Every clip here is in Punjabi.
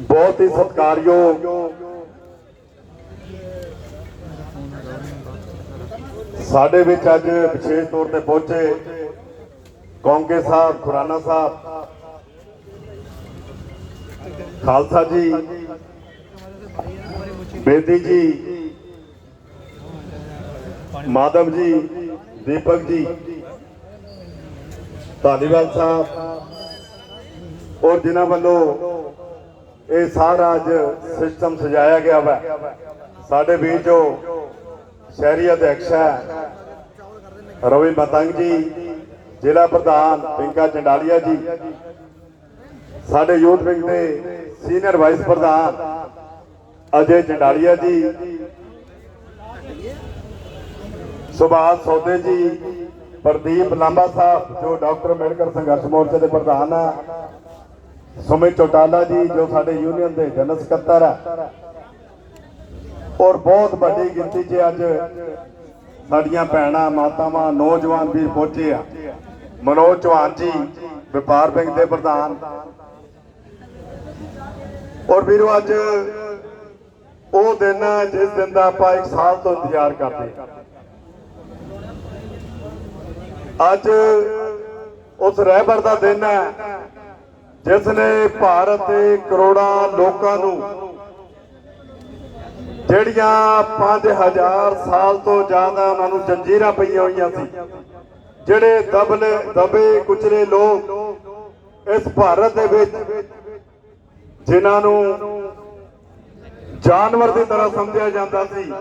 ਬਹੁਤ ਹੀ ਸਤਿਕਾਰਯੋਗ। ਸਾਡੇ ਵਿੱਚ ਅੱਜ ਵਿਸ਼ੇਸ਼ ਤੌਰ ਤੇ ਪਹੁੰਚੇ ਕੌਂਕੇ ਸਾਹਿਬ, ਖੁਰਾਨਾ ਸਾਹਿਬ, ਖਾਲਸਾ ਜੀ, ਬੇਦੀ ਜੀ, ਮਾਧਵ ਜੀ, ਦੀਪਕ ਜੀ, ਧਾਲੀਵਾਲ ਸਾਹਿਬ ਔਰ ਜਿਨ੍ਹਾਂ ਵੱਲੋਂ ਇਹ ਸਾਰਾ ਅੱਜ ਸਿਸਟਮ ਸਜਾਇਆ ਗਿਆ ਵਾ। ਸਾਡੇ ਵੀਰ ਜੋ ਸ਼ਹਿਰੀ ਅਧਿਕਸ਼ ਹੈ, ਰਵੀ ਮਤੰਗ ਜੀ, ਜ਼ਿਲ੍ਹਾ ਪ੍ਰਧਾਨ ਪਿੰਕਾ ਚੰਡਾਲੀਆ ਜੀ, ਸਾਡੇ ਯੂਥ ਵਿੰਗ ਦੇ ਸੀਨੀਅਰ ਵਾਈਸ ਪ੍ਰਧਾਨ ਅਜੇ ਚੰਡਾਲੀਆ ਜੀ, ਸੁਭਾਸ਼ ਸੌਦੇ ਜੀ, ਪ੍ਰਦੀਪ ਲਾਂਬਾ ਸਾਹਿਬ, ਜੋ ਡਾਕਟਰ ਅੰਬੇਡਕਰ ਸੰਘਰਸ਼ ਮੋਰਚੇ ਦੇ ਪ੍ਰਧਾਨ ਆ ਸੁਮਿਤ ਚੌਟਾਲਾ ਜੀ, ਜੋ ਸਾਡੇ ਯੂਨੀਅਨ ਦੇ ਜਨਰਲ ਸਕੱਤਰ ਆ। ਔਰ ਬਹੁਤ ਵੱਡੀ ਗਿਣਤੀ 'ਚ ਅੱਜ ਸਾਡੀਆਂ ਭੈਣਾਂ, ਮਾਤਾਵਾਂ, ਨੌਜਵਾਨ ਵੀਰ ਪਹੁੰਚੇ ਆ। ਮਨੋਜ ਚੌਹਾਨ ਜੀ, ਵਪਾਰ ਬੈਂਕ ਦੇ ਪ੍ਰਧਾਨ। ਔਰ ਵੀਰੋ, ਅੱਜ ਉਹ ਦਿਨ ਜਿਸ ਦਿਨ ਦਾ ਆਪਾਂ ਇੱਕ ਸਾਲ ਤੋਂ ਇੰਤਜ਼ਾਰ ਕਰਦੇ ਅੱਜ ਉਸ ਰਹਿਬਰ ਦਾ ਦਿਨ ਹੈ ਜਿਸ ਨੇ ਭਾਰਤ ਦੇ ਕਰੋੜਾਂ ਲੋਕਾਂ ਨੂੰ ਜਿਹੜੀਆਂ 5000 ਸਾਲ ਤੋਂ ਜ਼ਿਆਦਾ ਉਹਨਾਂ ਨੂੰ ਜੰਜੀਰਾਂ ਪਈਆਂ ਹੋਈਆਂ ਸੀ, ਜਿਹੜੇ ਦਬਲੇ, ਦਬੇ, ਕੁਚਲੇ ਲੋਕ ਇਸ ਭਾਰਤ ਦੇ ਵਿੱਚ ਜਿਨ੍ਹਾਂ ਨੂੰ ਜਾਨਵਰ ਦੀ ਤਰ੍ਹਾਂ ਸਮਝਿਆ ਜਾਂਦਾ ਸੀ,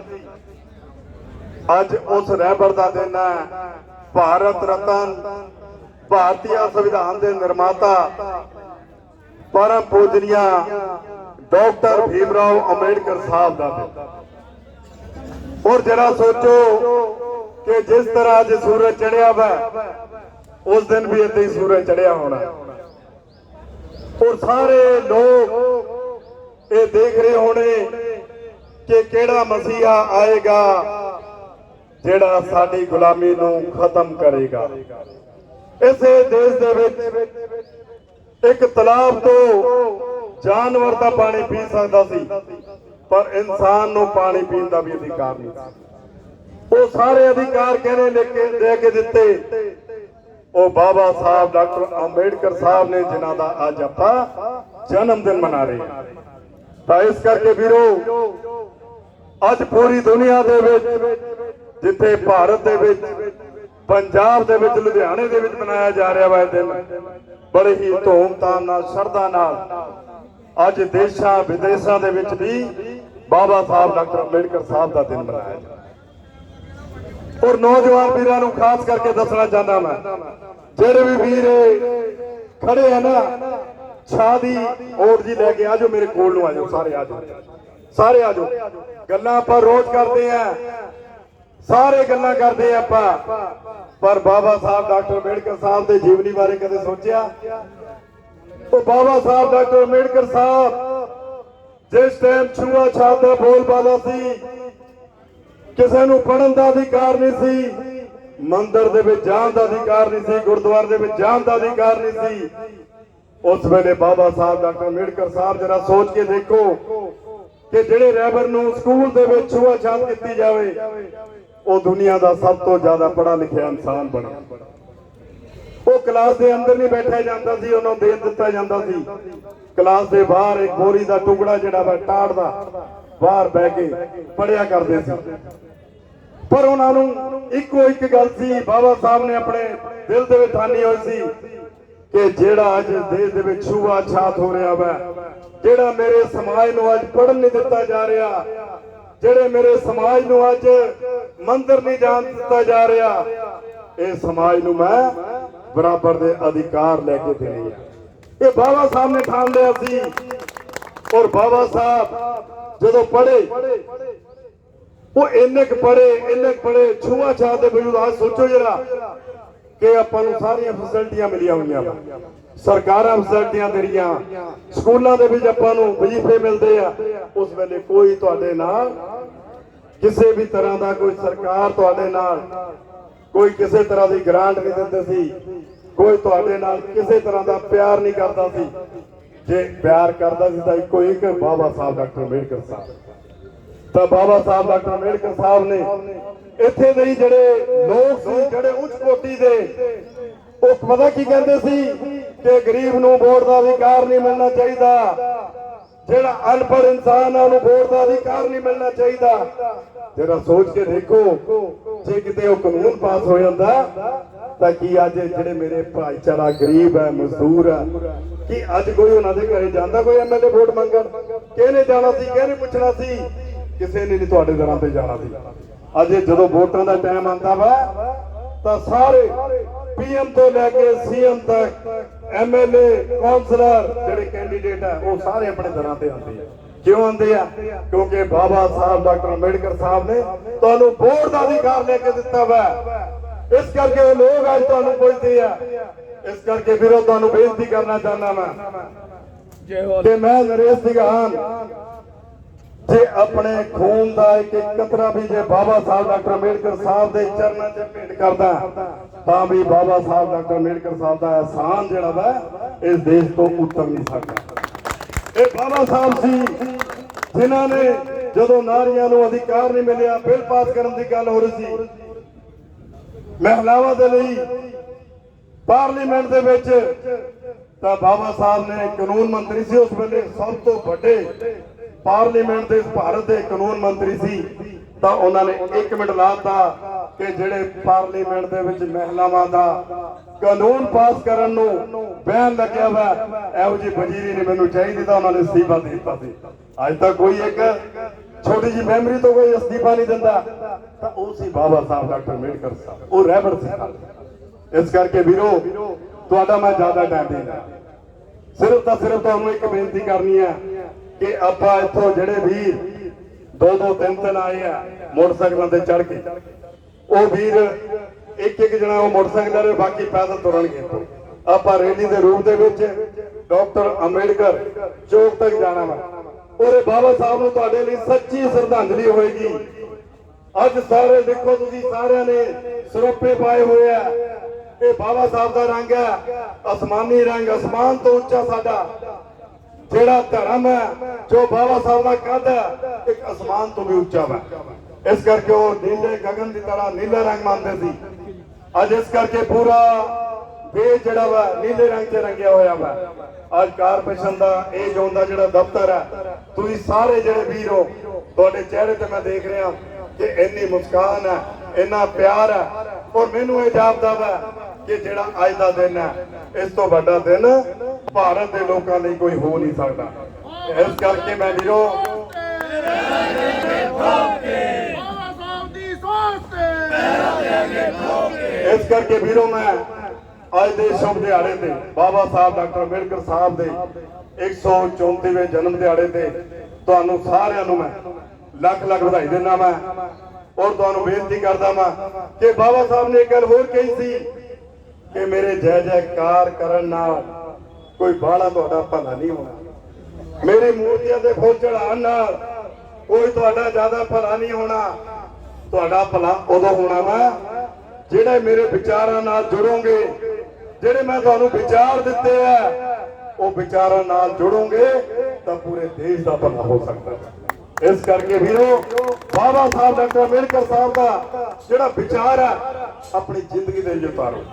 ਅੱਜ ਉਸ ਰਹਿਬਰ ਦਾ ਦਿਨ ਹੈ। ਭਾਰਤ ਰਤਨ, ਭਾਰਤੀ ਸੰਵਿਧਾਨ ਦੇ ਨਿਰਮਾਤਾ ਪਰਮ ਪੂਜਨੀਆ ਡਾਕਟਰ ਭੀਮਰਾਓ ਅੰਬੇਡਕਰ ਸਾਹਿਬ ਦਾ ਦਿਨ। ਔਰ ਜਰਾ ਸੋਚੋ ਕਿ ਜਿਸ ਤਰ੍ਹਾਂ ਅੱਜ ਸੂਰਜ ਚੜਿਆ ਵਾ, ਉਸ ਦਿਨ ਵੀ ਇੱਥੇ ਹੀ ਸੂਰਜ ਚੜਿਆ ਹੋਣਾ। ਔਰ ਸਾਰੇ ਲੋਕ ਇਹ ਦੇਖ ਰਹੇ ਹੋਣੇ ਕਿ ਕਿਹੜਾ ਮਸੀਹਾ ਆਏਗਾ ਜਿਹੜਾ ਸਾਡੀ ਗੁਲਾਮੀ ਨੂੰ ਖਤਮ ਕਰੇਗਾ। ਇਸੇ ਦੇਸ਼ ਦੇ ਵਿੱਚ ਇੱਕ ਤਲਾਬ ਤੋਂ ਜਾਨਵਰ ਦਾ ਪਾਣੀ ਪੀ ਸਕਦਾ ਸੀ, ਪਰ ਇਨਸਾਨ ਨੂੰ ਪਾਣੀ ਪੀਣ ਦਾ ਵੀ ਅਧਿਕਾਰ ਨਹੀਂ ਸੀ। ਉਹ ਸਾਰੇ ਅਧਿਕਾਰ ਕਹਿੰਦੇ ਲੈ ਕੇ ਦੇ ਕੇ ਦਿੱਤੇ? ਉਹ ਬਾਬਾ ਸਾਹਿਬ, ਡਾਕਟਰ ਅੰਬੇਡਕਰ ਸਾਹਿਬ ਨੇ, ਜਿਨ੍ਹਾਂ ਦਾ ਅੱਜ ਆਪਾਂ ਜਨਮ ਦਿਨ ਮਨਾ ਰਹੇ ਹਾਂ। ਤਾਂ ਇਸ ਕਰਕੇ ਵੀਰੋ, ਅੱਜ ਪੂਰੀ ਦੁਨੀਆ ਦੇ ਵਿੱਚ, ਜਿੱਥੇ ਭਾਰਤ ਦੇ ਵਿੱਚ ਪੰਜਾਬ ਦੇ ਵਿੱਚ, ਲੁਧਿਆਣੇ ਦੇ ਵਿੱਚ ਮਨਾਇਆ ਜਾ ਰਿਹਾ ਵਾ ਇਹ ਦਿਨ। ਬੜੇ ਹੀ ਧੂਮਧਾਮ ਨਾਲ, ਸ਼ਰਧਾ ਨਾਲ। ਅੱਜ ਦੇਸ਼ਾਂ ਵਿਦੇਸ਼ਾਂ ਦੇ ਵਿੱਚ ਵੀ ਬਾਬਾ ਸਾਹਿਬ ਡਾਕਟਰ ਅੰਬੇਡਕਰ ਸਾਹਿਬ ਦਾ ਦਿਨ ਮਨਾਇਆ ਜਾ ਰਿਹਾ। ਔਰ ਨੌਜਵਾਨ ਵੀਰਾਂ ਨੂੰ ਖਾਸ ਕਰਕੇ ਦੱਸਣਾ ਚਾਹੁੰਦਾ ਮੈਂ, ਜਿਹੜੇ ਵੀ ਵੀਰ ਖੜੇ ਆ ਨਾ ਛਾਹ ਦੀ ਓਟ ਜੀ ਲੈ ਕੇ ਆਜੋ, ਮੇਰੇ ਕੋਲ ਨੂੰ ਆਜੋ, ਸਾਰੇ ਆਜੋ। ਸਾਰੇ ਆਜੋ। ਗੱਲਾਂ ਆਪਾਂ ਰੋਜ਼ ਕਰਦੇ ਆ। ਸਾਰੇ ਗੱਲਾਂ ਕਰਦੇ ਆਪਾਂ। ਪਰ ਬਾਬਾ ਸਾਹਿਬ, ਡਾਕਟਰ ਅੰਬੇਡਕਰ ਸਾਹਿਬ ਦੇ ਜੀਵਨੀ ਬਾਰੇ ਕਦੇ ਸੋਚਿਆ? ਉਹ ਬਾਬਾ ਸਾਹਿਬ, ਡਾਕਟਰ ਅੰਬੇਡਕਰ ਸਾਹਿਬ, ਜਿਸ ਟਾਈਮ ਛੂਆ ਛਾਤ ਦਾ ਬੋਲ ਸੀ, ਕਿਸੇ ਨੂੰ ਪੜਨ ਦਾ ਅਧਿਕਾਰ ਨਹੀਂ ਸੀ, ਮੰਦਿਰ ਦੇ ਵਿੱਚ ਜਾਣ ਦਾ ਅਧਿਕਾਰ ਨਹੀਂ ਸੀ, ਗੁਰਦੁਆਰੇ ਦੇ ਵਿੱਚ ਜਾਣ ਦਾ ਅਧਿਕਾਰ ਨਹੀਂ ਸੀ, ਉਸ ਵੇਲੇ ਬਾਬਾ ਸਾਹਿਬ, ਡਾਕਟਰ ਅੰਬੇਡਕਰ ਸਾਹਿਬ ਜਰਾ ਸੋਚ ਕੇ ਦੇਖੋ ਕਿ ਜਿਹੜੇ ਰਹਿਬਰ ਨੂੰ ਸਕੂਲ ਦੇ ਵਿੱਚ ਛੂਆ ਛਾਤ ਕੀਤੀ ਜਾਵੇ ਉਹ ਦੁਨੀਆ ਦਾ ਸਭ ਤੋਂ ਜ਼ਿਆਦਾ ਪੜ੍ਹਾ ਲਿਖਿਆ ਇਨਸਾਨ ਬਣਿਆ ਉਹ ਕਲਾਸ ਦੇ ਅੰਦਰ ਨਹੀਂ ਬੈਠਿਆ ਜਾਂਦਾ ਸੀ, ਉਹਨੂੰ ਦੇ ਦਿੱਤਾ ਜਾਂਦਾ ਸੀ। ਕਲਾਸ ਦੇ ਬਾਹਰ ਇੱਕ ਬੋਰੀ ਦਾ ਟੁਕੜਾ ਜਿਹੜਾ ਵਾ ਟਾੜ ਦਾ, ਬਾਹਰ ਬਹਿ ਕੇ ਪੜਿਆ ਕਰਦੇ ਸੀ। ਪਰ ਉਹਨਾਂ ਨੂੰ ਇੱਕੋ ਇੱਕ ਗੱਲ ਸੀ, ਬਾਬਾ ਸਾਹਿਬ ਨੇ ਆਪਣੇ ਦਿਲ ਦੇ ਵਿੱਚ ਠਾਨੀ ਹੋਈ ਸੀ ਕਿ ਜਿਹੜਾ ਅੱਜ ਦੇਸ਼ ਦੇ ਵਿੱਚ ਛੂਆ ਛਾਤ ਹੋ ਰਿਹਾ ਵਾ, ਜਿਹੜਾ ਮੇਰੇ ਸਮਾਜ ਨੂੰ ਅੱਜ ਪੜਨ ਨਹੀਂ ਦਿੱਤਾ ਜਾ ਰਿਹਾ ਜਿਹੜੇ ਮੇਰੇ ਸਮਾਜ ਨੂੰ ਅੱਜ ਮੰਦਰ ਨਹੀਂ ਜਾਣ ਦਿੱਤਾ ਜਾ ਰਿਹਾ, ਇਹ ਸਮਾਜ ਨੂੰ ਮੈਂ ਬਰਾਬਰ ਦੇ ਅਧਿਕਾਰ ਲੈ ਕੇ ਦੇਣੇ ਆ ਇਹ ਬਾਬਾ ਸਾਹਿਬ ਨੇ ਠਾਣ ਲਿਆ ਸੀ। ਔਰ ਬਾਬਾ ਸਾਹਿਬ ਜਦੋਂ ਪੜ੍ਹੇ, ਉਹ ਇੰਨੇ ਕੁ ਪੜ੍ਹੇ, ਇੰਨੇ ਕੁ ਪੜ੍ਹੇ ਛੂਆ ਛਾਤ ਦੇ ਵਜੂਦ ਆ ਸੋਚੋ ਜਰਾ ਕਿ ਆਪਾਂ ਨੂੰ ਸਾਰੀਆਂ ਫੈਸਿਲਿਟੀਆਂ ਮਿਲੀਆਂ ਹੋਈਆਂ ਵਾ। ਸਰਕਾਰਾਂ ਫੈਸਿਲਿਟੀਆਂ ਦੇ ਸਕੂਲਾਂ ਦੇ ਵਿੱਚ ਆਪਾਂ ਨੂੰ ਵਜ਼ੀਫੇ ਮਿਲਦੇ ਆ। ਉਸ ਵੇਲੇ ਕੋਈ ਤੁਹਾਡੇ ਨਾਲ ਕਿਸੇ ਵੀ ਤਰ੍ਹਾਂ ਦਾ ਕੋਈ ਸਰਕਾਰ ਤੁਹਾਡੇ ਨਾਲ ਕੋਈ ਕਿਸੇ ਤਰ੍ਹਾਂ ਦੀ ਗ੍ਰਾਂਟ ਨਹੀਂ ਦਿੰਦੇ ਸੀ, ਕੋਈ ਤੁਹਾਡੇ ਨਾਲ ਕਿਸੇ ਤਰ੍ਹਾਂ ਦਾ ਪਿਆਰ ਨਹੀਂ ਕਰਦਾ ਸੀ। ਜੇ ਪਿਆਰ ਕਰਦਾ ਸੀ ਤਾਂ ਇੱਕੋ ਇੱਕ ਬਾਬਾ ਸਾਹਿਬ, ਡਾਕਟਰ ਅੰਬੇਡਕਰ ਸਾਹਿਬ। ਤਾਂ ਬਾਬਾ ਸਾਹਿਬ, ਡਾਕਟਰ ਅੰਬੇਡਕਰ ਸਾਹਿਬ ਨੇ ਇੱਥੇ ਦੇ ਜਿਹੜੇ ਲੋਕ ਸੀ, ਜਿਹੜੇ ਉੱਚ ਕੋਟੀ ਦੇ ਉਹ ਪਤਾ ਕੀ ਕਹਿੰਦੇ ਸੀ ਕਿ ਗਰੀਬ ਨੂੰ ਵੋਟ ਦਾ ਅਧਿਕਾਰ ਨਹੀਂ ਮਿਲਣਾ ਚਾਹੀਦਾ। ਜਿਹੜਾ ਅਨਪੜ੍ਹ ਇਨਸਾਨ ਆ, ਉਹਨੂੰ ਵੋਟ ਦਾ ਅਧਿਕਾਰ ਨਹੀਂ ਮਿਲਣਾ ਚਾਹੀਦਾ। ਜਰਾ ਸੋਚ ਕੇ ਦੇਖੋ, ਜੇ ਕਿਤੇ ਉਹ ਕਾਨੂੰਨ ਪਾਸ ਹੋ ਜਾਂਦਾ, ਤਾਂ ਕੀ ਅੱਜ ਜਿਹੜੇ ਮੇਰੇ ਭਾਈਚਾਰਾ ਗਰੀਬ ਹੈ, ਮਜ਼ਦੂਰ ਹੈ, ਕੀ ਅੱਜ ਕੋਈ ਉਹਨਾਂ ਦੇ ਘਰੇ ਜਾਂਦਾ ਕੋਈ ਐਮਐਲਏ ਵੋਟ ਮੰਗਣ? ਕਿਹਨੇ ਜਾਣਾ ਸੀ, ਕਿਹਨੇ ਪੁੱਛਣਾ ਸੀ? ਕਿਸੇ ਨੇ ਨਹੀਂ ਤੁਹਾਡੇ ਦਰਾਂ ਤੇ ਜਾਣਾ ਸੀ। ਅੱਜ ਜਦੋਂ ਵੋਟਾਂ ਦਾ ਟਾਈਮ ਆਉਂਦਾ ਵਾ ਤਾਂ ਸਾਰੇ ਪੀਐਮ ਤੋਂ ਲੈ ਕੇ ਸੀਐਮ ਤੱਕ ਐਮਐਲਏ ਕੌਂਸਲਰ ਜਿਹੜੇ ਕੈਂਡੀਡੇਟ ਆ ਉਹ ਸਾਰੇ ਆਪਣੇ ਦਰਾਂ ਤੇ ਆਉਂਦੇ ਆ। ਕਿਉਂ ਆਉਂਦੇ ਆ? ਕਿਉਂਕਿ ਬਾਬਾ ਸਾਹਿਬ ਡਾਕਟਰ ਅੰਬੇਡਕਰ ਸਾਹਿਬ ਨੇ ਤੁਹਾਨੂੰ ਵੋਟ ਦਾ ਅਧਿਕਾਰ ਲੈ ਕੇ ਦਿੱਤਾ ਵਾ। ਇਸ ਕਰਕੇ ਉਹ ਲੋਕ ਅੱਜ ਤੁਹਾਨੂੰ ਪੁੱਛਦੇ ਆ। ਇਸ ਕਰਕੇ ਵੀਰੋ ਤੁਹਾਨੂੰ ਬੇਨਤੀ ਕਰਨਾ ਚਾਹੁੰਦਾ ਮੈਂ ਕਿ ਮੈਂ ਨਰੇਸ਼ ਸਿੰਘਾਨ ਜੇ ਆਪਣੇ ਖੂਨ ਦਾ ਇੱਕ ਇੱਕ ਕਤਰਾ ਵੀ ਜੇ ਬਾਬਾ ਸਾਹਿਬ ਡਾਕਟਰ ਅੰਬੇਡਕਰ ਸਾਹਿਬ ਦੇ ਚਰਨਾਂ 'ਚ ਭੇਟ ਕਰਦਾ, ਤਾਂ ਵੀ ਬਾਬਾ ਸਾਹਿਬ ਡਾਕਟਰ ਅੰਬੇਡਕਰ ਸਾਹਿਬ ਦਾ ਅਹਿਸਾਨ ਜਿਹੜਾ ਵਾ, ਇਸ ਦੇਸ਼ ਤੋਂ ਉਤਰ ਨਹੀਂ ਸਕਦਾ। ਇਹ ਬਾਬਾ ਸਾਹਿਬ ਸੀ ਜਿਨ੍ਹਾਂ ਨੇ ਜਦੋਂ ਨਾਰੀਆਂ ਨੂੰ ਅਧਿਕਾਰ ਨਹੀਂ ਮਿਲਿਆ, ਬਿੱਲ ਪਾਸ ਕਰਨ ਦੀ ਗੱਲ ਹੋ ਰਹੀ ਸੀ। ਮਹਿਲਾਵਾਂ ਦੇ ਲਈ, ਪਾਰਲੀਮੈਂਟ ਦੇ ਵਿੱਚ ਤਾਂ ਬਾਬਾ ਸਾਹਿਬ ਨੇ ਕਾਨੂੰਨ ਮੰਤਰੀ ਸੀ ਉਸ ਵੇਲੇ, ਸਭ ਤੋਂ ਵੱਡੇ ਪਾਰਲੀਮੈਂਟ ਦੇ ਭਾਰਤ ਦੇ ਕਾਨੂੰਨ ਮੰਤਰੀ ਸੀ, ਤਾਂ ਉਹਨਾਂ ਨੇ 1 ਮਿੰਟ ਲਾਤਾ ਕਿ ਜਿਹੜੇ ਪਾਰਲੀਮੈਂਟ ਦੇ ਵਿੱਚ ਮਹਿਲਾਵਾਂ ਦਾ ਕਾਨੂੰਨ ਪਾਸ ਕਰਨ ਨੂੰ ਬੈਨ ਲੱਗਿਆ ਵਾ, ਇਹੋ ਜਿਹੀ ਵਜ਼ੀਰੀ ਨਹੀਂ ਮੈਨੂੰ ਚਾਹੀਦੀ, ਤਾਂ ਉਹਨਾਂ ਨੇ ਅਸਤੀਫਾ ਦੇ ਦਿੱਤਾ ਸੀ। ਅੱਜ ਤੱਕ ਕੋਈ ਇੱਕ ਛੋਟੀ ਜੀ ਮੈਮਰੀ ਤੋਂ ਕੋਈ ਅਸਤੀਫਾ ਨਹੀਂ ਦਿੰਦਾ। ਤਾਂ ਉਹ ਸੀ ਬਾਬਾ ਸਾਹਿਬ, ਡਾਕਟਰ ਅੰਬੇਡਕਰ ਸਾਹਿਬ। ਉਹ ਰਹਿਬਰ ਸੀ। ਇਸ ਕਰਕੇ ਵੀਰੋ, ਤੁਹਾਡਾ ਮੈਂ ਜ਼ਿਆਦਾ ਟਾਈਮ ਨਹੀਂ ਸਿਰਫ ਤਾਂ ਸਿਰਫ ਤੁਹਾਨੂੰ ਇੱਕ ਬੇਨਤੀ ਕਰਨੀ ਹੈ ਕਿ ਆਪਾਂ ਇੱਥੋਂ ਜਿਹੜੇ ਵੀਰ ਦੋ ਦੋ ਤਿੰਨ ਤਿੰਨ ਆਏ ਆ ਮੋਟਰਸਾਈਕਲਾਂ ਤੇ ਚੜ ਕੇ, ਉਹ ਵੀਰ ਇੱਕ ਇੱਕ ਜਣਾ ਉਹ ਮੋਟਰਸਾਈਕਲ ਤੇ ਬਾਕੀ ਪੈਦਲ ਤੁਰਨਗੇ। ਆਪਾਂ ਰੈਲੀ ਦੇ ਰੂਪ ਦੇ ਵਿੱਚ ਡਾਕਟਰ ਅੰਬੇਡਕਰ ਚੌਕ ਤੱਕ ਜਾਣਾ ਵਾ। ਉਹਦੇ ਬਾਬਾ ਸਾਹਿਬ ਨੂੰ ਤੁਹਾਡੇ ਲਈ ਸੱਚੀ ਸ਼ਰਧਾਂਜਲੀ ਹੋਏਗੀ। ਅੱਜ ਸਾਰੇ ਦੇਖੋ ਤੁਸੀਂ ਸਾਰਿਆਂ ਨੇ ਸਰੋਪੇ ਪਾਏ ਹੋਏ ਆ। ਇਹ ਬਾਬਾ ਸਾਹਿਬ ਦਾ ਰੰਗ ਹੈ ਅਸਮਾਨੀ ਰੰਗ, ਅਸਮਾਨ ਤੋਂ ਉੱਚਾ ਸਾਡਾ। ਜਿਹੜਾ ਧਰਮ ਹੈ, ਜੋ ਬਾਬਾ ਸਾਹਿਬ ਦਾ ਕੱਦ ਹੈ, ਇੱਕ ਅਸਮਾਨ ਤੋਂ ਵੀ ਉੱਚਾ ਵਾ। ਇਸ ਕਰਕੇ ਉਹ ਨੀਲੇ ਗਗਨ ਦੀ ਤਰ੍ਹਾਂ ਨੀਲਾ ਰੰਗ ਮੰਨਦੇ ਸੀ। ਅੱਜ ਇਸ ਕਰਕੇ ਪੂਰਾ ਵੇ ਜਿਹੜਾ ਵਾ, ਨੀਲੇ ਰੰਗ 'ਚ ਰੰਗਿਆ ਹੋਇਆ ਵਾ। ਅੱਜ ਕਾਰਪੋਰੇਸ਼ਨ ਦਾ, ਇਹ ਜ਼ੋਨ ਦਾ ਜਿਹੜਾ ਦਫ਼ਤਰ ਹੈ, ਤੁਸੀਂ ਸਾਰੇ ਜਿਹੜੇ ਵੀਰ ਹੋ, ਤੁਹਾਡੇ ਚਿਹਰੇ ਤੇ ਮੈਂ ਦੇਖ ਰਿਹਾ ਕਿ ਇੰਨੀ ਮੁਸਕਾਨ ਹੈ, ਇੰਨਾ ਪਿਆਰ ਹੈ। ਔਰ ਮੈਨੂੰ ਇਹ ਜਾਪਦਾ ਵਾ ਕਿ ਜਿਹੜਾ ਅੱਜ ਦਾ ਦਿਨ ਹੈ, ਇਸ ਤੋਂ ਵੱਡਾ ਦਿਨ ਭਾਰਤ ਦੇ ਲੋਕਾਂ ਲਈ ਕੋਈ ਹੋ ਨਹੀਂ ਸਕਦਾ। ਇਸ ਕਰਕੇ ਮੈਂ ਵੀਰੋ, ਇਸ ਕਰਕੇ ਵੀਰੋ ਮੈਂ ਅੱਜ ਦੇ ਸ਼ੁਭ ਦਿਹਾੜੇ ਤੇ ਬਾਬਾ ਸਾਹਿਬ ਡਾਕਟਰ ਅੰਬੇਡਕਰ ਸਾਹਿਬ ਦੇ 134ਵੇਂ ਜਨਮ ਦਿਹਾੜੇ ਤੇ ਤੁਹਾਨੂੰ ਸਾਰਿਆਂ ਨੂੰ ਮੈਂ ਲੱਖ ਲੱਖ ਵਧਾਈ ਦਿੰਦਾ ਮੈਂ ਔਰ ਤੁਹਾਨੂੰ ਬੇਨਤੀ ਕਰਦਾ ਮੈਂ ਕਿ ਬਾਬਾ ਸਾਹਿਬ ਨੇ ਇੱਕ ਗੱਲ ਹੋਰ ਕਹੀ ਸੀ ਕਿ ਮੇਰੇ ਜੈ ਜੈਕਾਰ ਕਰਨ ਨਾਲ ਕੋਈ ਬਾਹਲਾ ਤੁਹਾਡਾ ਭਲਾ ਨਹੀਂ ਹੋਣਾ। ਮੇਰੇ ਮੂਰਤੀਆਂ ਦੇ ਫੁੱਲ ਚੜਾਉਣ ਨਾਲ ਕੋਈ ਤੁਹਾਡਾ ਜ਼ਿਆਦਾ ਭਲਾ ਨਹੀਂ ਹੋਣਾ। ਤੁਹਾਡਾ ਭਲਾ ਉਦੋਂ ਹੋਣਾ ਵਾ ਜਿਹੜੇ ਮੇਰੇ ਵਿਚਾਰਾਂ ਨਾਲ ਜੁੜੋਗੇ। ਜਿਹੜੇ ਮੈਂ ਤੁਹਾਨੂੰ ਵਿਚਾਰ ਦਿੱਤੇ ਆ, ਉਹ ਵਿਚਾਰਾਂ ਨਾਲ ਜੁੜੋਗੇ ਤਾਂ ਪੂਰੇ ਦੇਸ਼ ਦਾ ਭਲਾ ਹੋ ਸਕਦਾ ਇਸ ਕਰਕੇ ਵੀਰੋ, ਬਾਬਾ ਸਾਹਿਬ, ਡਾਕਟਰ ਅੰਬੇਡਕਰ ਸਾਹਿਬ ਦਾ ਜਿਹੜਾ ਵਿਚਾਰ ਹੈ ਆਪਣੀ ਜ਼ਿੰਦਗੀ ਦੇ ਵਿੱਚ ਉਤਾਰੋ।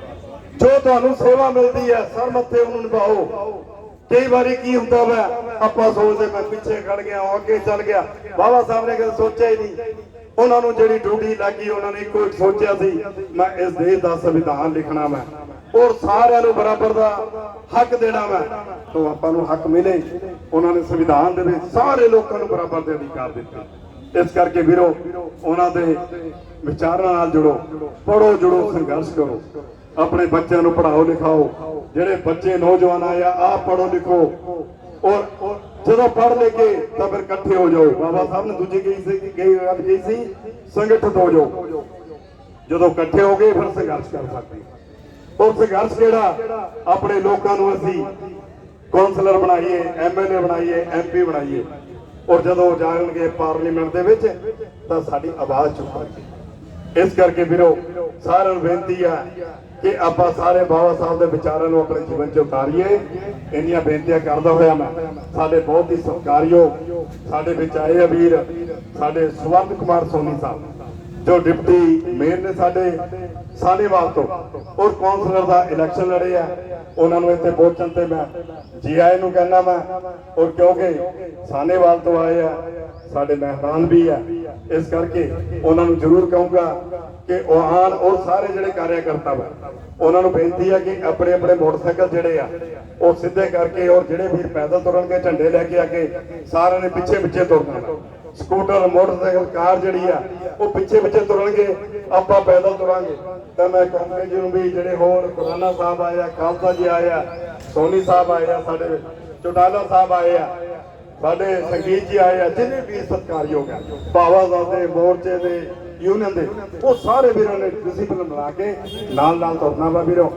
ਜੋ ਤੁਹਾਨੂੰ ਸੇਵਾ ਮਿਲਦੀ ਹੈ, ਸਰ ਮੱਥੇ ਉਹਨੂੰ ਨਿਭਾਓ। ਕਈ ਵਾਰੀ ਕੀ ਹੁੰਦਾ ਵਾ, ਆਪਾਂ ਸੋਚਦੇ ਮੈਂ ਪਿੱਛੇ ਖੜ ਗਿਆ ਅੱਗੇ ਚੱਲ ਗਿਆ। ਬਾਬਾ ਸਾਹਿਬ ਨੇ ਕਦੇ ਸੋਚਿਆ ਹੀ ਨਹੀਂ। ਉਹਨਾਂ ਨੂੰ ਜਿਹੜੀ ਡਿਊਟੀ ਲੱਗੀ, ਉਹਨਾਂ ਨੇ ਇੱਕੋ ਸੋਚਿਆ ਸੀ, ਮੈਂ ਇਸ ਦੇਸ਼ ਦਾ ਸੰਵਿਧਾਨ ਲਿਖਣਾ ਮੈਂ ਔਰ ਸਾਰਿਆਂ ਨੂੰ ਬਰਾਬਰ ਦਾ ਹੱਕ ਦੇਣਾ ਮੈਂ ਤੋਂ ਆਪਾਂ ਨੂੰ ਹੱਕ ਮਿਲੇ, ਉਹਨਾਂ ਨੇ ਸੰਵਿਧਾਨ ਦੇ ਵਿੱਚ ਸਾਰੇ ਲੋਕਾਂ ਨੂੰ ਬਰਾਬਰ ਦੇ ਅਧਿਕਾਰ ਦਿੱਤੇ। ਇਸ ਕਰਕੇ ਵੀਰੋ, ਉਹਨਾਂ ਦੇ ਵਿਚਾਰਾਂ ਨਾਲ ਜੁੜੋ ਪੜੋ ਜੁੜੋ, ਸੰਘਰਸ਼ ਕਰੋ। ਆਪਣੇ ਬੱਚਿਆਂ ਨੂੰ ਪੜਾਓ ਲਿਖਾਓ। ਜਿਹੜੇ ਬੱਚੇ ਨੌਜਵਾਨ ਆਏ ਆ, ਆਪ ਲਿਖੋ। ਔਰ ਜਦੋਂ ਪੜ ਲੈ ਕੇ, ਤਾਂ ਫਿਰ ਇਕੱਠੇ ਹੋ ਜਾਓ। ਬਾਬਾ ਸਾਹਿਬ ਨੇ ਦੂਜੀ ਕਹੀ ਸੀ ਕਿ ਗੱਲ ਕਹੀ ਸੀ, ਸੰਗਠਿਤ ਹੋ ਜਾਓ। ਜਦੋਂ ਇਕੱਠੇ ਹੋ ਗਏ, ਫਿਰ ਸੰਘਰਸ਼ ਕਰ ਸਕਦੇ। ਹਾਂ। ਸੰਘਰਸ਼ ਕਿਹੜਾ? ਆਪਣੇ ਲੋਕਾਂ ਨੂੰ ਅਸੀਂ ਕੌਂਸਲਰ ਬਣਾਈਏ ਐਮਐਲਏ ਬਣਾਈਏ ਐਮਪੀ ਬਣਾਈਏ। ਔਰ ਜਦੋਂ ਉਹ ਜਾਣਗੇ ਪਾਰਲੀਮੈਂਟ ਦੇ ਵਿੱਚ, ਤਾਂ ਸਾਡੀ ਆਵਾਜ਼ ਚੁੱਕਾਂਗੇ ਇਸ ਕਰਕੇ ਵੀਰੋ, ਸਾਰਿਆਂ ਨੂੰ ਬੇਨਤੀ ਆ ਕਿ ਆਪਾਂ ਸਾਰੇ ਬਾਬਾ ਸਾਹਿਬ ਦੇ ਵਿਚਾਰਾਂ ਨੂੰ ਆਪਣੇ ਜੀਵਨ 'ਚ ਉਤਾਰੀਏ। ਇੰਨੀਆਂ ਬੇਨਤੀਆਂ ਕਰਦਾ ਹੋਇਆ ਮੈਂ। ਸਾਡੇ ਬਹੁਤ ਹੀ ਸਤਿਕਾਰਯੋਗ, ਸਾਡੇ ਵਿੱਚ ਆਏ ਆ ਵੀਰ ਸਾਡੇ ਸਵੰਤ ਕੁਮਾਰ ਸੋਨੀ ਸਾਹਿਬ, ਜੋ ਡਿਪਟੀ ਮੇਅਰ ਨੇ ਸਾਡੇ ਸਾਨੇਵਾਲ ਤੋਂ। ਔਰ ਕੌਂਸਲਰ ਦਾ ਇਲੈਕਸ਼ਨ ਲੜੇ ਆ ਉਹਨਾਂ ਨੂੰ ਇੱਥੇ ਪਹੁੰਚਣ ਤੇ ਮੈਂ ਜੀ ਆਏ ਨੂੰ ਕਹਿਣਾ ਮੈਂ, ਔਰ ਕਿਉਂਕਿ ਸਾਨੇਵਾਲ ਤੋਂ ਆਏ ਆ, ਸਾਡੇ ਮਹਿਮਾਨ ਵੀ ਆ। ਇਸ ਕਰਕੇ ਉਹਨਾਂ ਨੂੰ ਜ਼ਰੂਰ ਕਹੂੰਗਾ ਕਿ ਉਹ ਆਣ ਔਰ ਸਾਰੇ ਜਿਹੜੇ ਕਾਰਿਆਕਰਤਾ ਵਾ, ਉਹਨਾਂ ਨੂੰ ਬੇਨਤੀ ਹੈ ਕਿ ਆਪਣੇ ਆਪਣੇ ਮੋਟਰਸਾਈਕਲ ਜਿਹੜੇ ਆ, ਉਹ ਸਿੱਧੇ ਕਰਕੇ ਔਰ ਜਿਹੜੇ ਵੀਰ ਪੈਦਲ ਤੁਰਨਗੇ, ਝੰਡੇ ਲੈ ਕੇ ਆ ਕੇ ਸਾਰਿਆਂ ਨੇ ਪਿੱਛੇ ਪਿੱਛੇ ਤੁਰਨਾ। ਸਕੂਟਰ, ਮੋਟਰਸਾਈਕਲ, ਕਾਰ ਜਿਹੜੀ ਆ, ਉਹ ਪਿੱਛੇ ਪਿੱਛੇ ਤੁਰਨਗੇ, ਆਪਾਂ ਪੈਦਲ ਤੁਰਾਂਗੇ। ਤਾਂ ਮੈਂ ਕਹੂੰਗਾ ਜੀ ਨੂੰ ਵੀ ਜਿਹੜੇ ਹੋਰ ਖੁਰਾਨਾ ਸਾਹਿਬ ਆਏ ਖਾਲਸਾ ਜੀ ਆਏ ਆ, ਸੋਨੀ ਸਾਹਿਬ ਆਏ ਆ, ਸਾਡੇ ਚੋਟਾਲਾ ਸਾਹਿਬ ਆਏ ਆ, ਸਾਡੇ ਸੰਗੀਤ ਜੀ ਆਏ ਆ, ਜਿੰਨੇ ਵੀ ਸਤਿਕਾਰਯੋਗ ਆ, ਭਾਵਾ ਸਾਹਿਬ ਦੇ, ਮੋਰਚੇ ਦੇ ਯੂਨੀਅਨ ਦੇ, ਉਹ ਸਾਰੇ ਵੀਰਾਂ ਨੇ ਡਿਸਪਲਿਨ ਬਣਾ ਕੇ ਨਾਲ ਨਾਲ ਤੁਰਨਾ ਵਾ ਵੀਰੋ।